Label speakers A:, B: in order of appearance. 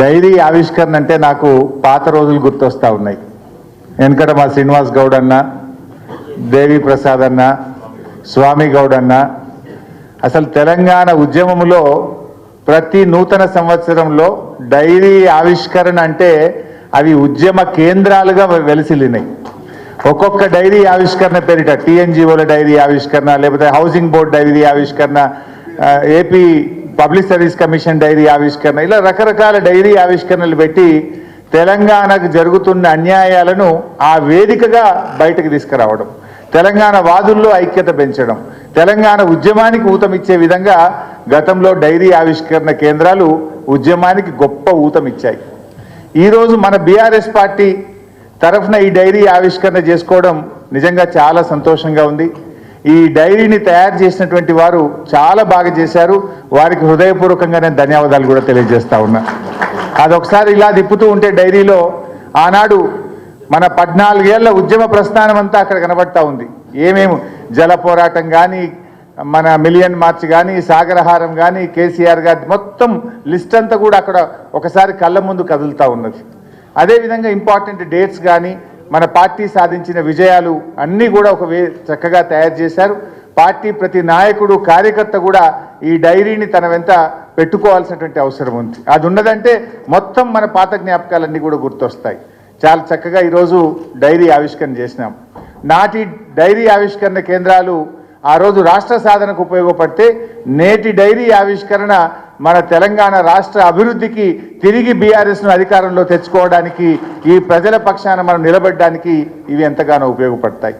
A: Dairy ఆవిష్కరణ అంటే నాకు పాత రోజులు గుర్తొస్తా ఉన్నాయి. వెనకట మా శ్రీనివాస్ గౌడ్ అన్న దేవి ప్రసాద్ అన్న స్వామి గౌడ్ అన్న అసలు తెలంగాణ ఉద్యమంలో ప్రతి నూతన సంవత్సరంలో డైరీ ఆవిష్కరణ అంటే అవి ఉద్యమ కేంద్రాలుగా వెలిసిల్లినాయి. ఒక్కొక్క డైరీ ఆవిష్కరణ పేరిట టీఎన్జిఓల డైరీ ఆవిష్కరణ లేకపోతే హౌసింగ్ బోర్డ్ డైరీ ఆవిష్కరణ AP public service commission diary ఆవిష్కరణ ఇలా రకరకాల డైరీ ఆవిష్కరణలు పెట్టి తెలంగాణకు జరుగుతున్న అన్యాయాలను ఆ వేదికగా బయటకు తీసుకురావడం తెలంగాణ వాదుల్లో ఐక్యత పెంచడం తెలంగాణ ఉద్యమానికి ఊతమిచ్చే విధంగా గతంలో డైరీ ఆవిష్కరణ కేంద్రాలు ఉద్యమానికి గొప్ప ఊతమిచ్చాయి. ఈరోజు మన బీఆర్ఎస్ పార్టీ తరఫున ఈ డైరీ ఆవిష్కరణ చేసుకోవడం నిజంగా చాలా సంతోషంగా ఉంది. ఈ డైరీని తయారు చేసినటువంటి వారు చాలా బాగా చేశారు. వారికి హృదయపూర్వకంగా నేను ధన్యవాదాలు కూడా తెలియజేస్తా ఉన్నా. అదొకసారి ఇలా తిప్పుతూ ఉంటే డైరీలో ఆనాడు మన పద్నాలుగేళ్ళ ఉద్యమ ప్రస్థానం అంతా అక్కడ కనబడతా ఉంది. ఏమేమి జల పోరాటం కానీ మన మిలియన్ మార్చ్ కానీ సాగరహారం కానీ కేసీఆర్ గారి మొత్తం లిస్ట్ అంతా కూడా అక్కడ ఒకసారి కళ్ళ ముందు కదులుతూ ఉన్నది. అదేవిధంగా ఇంపార్టెంట్ డేట్స్ కానీ మన పార్టీ సాధించిన విజయాలు అన్నీ కూడా ఒక వే చక్కగా తయారు చేశారు. పార్టీ ప్రతి నాయకుడు కార్యకర్త కూడా ఈ డైరీని తన వెంట పెట్టుకోవాల్సినటువంటి అవసరం ఉంది. అది ఉన్నదంటే మొత్తం మన పాత జ్ఞాపకాలన్నీ కూడా గుర్తొస్తాయి. చాలా చక్కగా ఈరోజు డైరీ ఆవిష్కరణ చేసినాం. నాటి డైరీ ఆవిష్కరణ కేంద్రాలు ఆ రోజు రాష్ట్ర సాధనకు ఉపయోగపడితే నేటి డైరీ ఆవిష్కరణ మన తెలంగాణ రాష్ట్ర అభివృద్ధికి తిరిగి బీఆర్ఎస్ను అధికారంలో తెచ్చుకోవడానికి ఈ ప్రజల పక్షాన మనం నిలబడడానికి ఇవి ఎంతగానో ఉపయోగపడతాయి.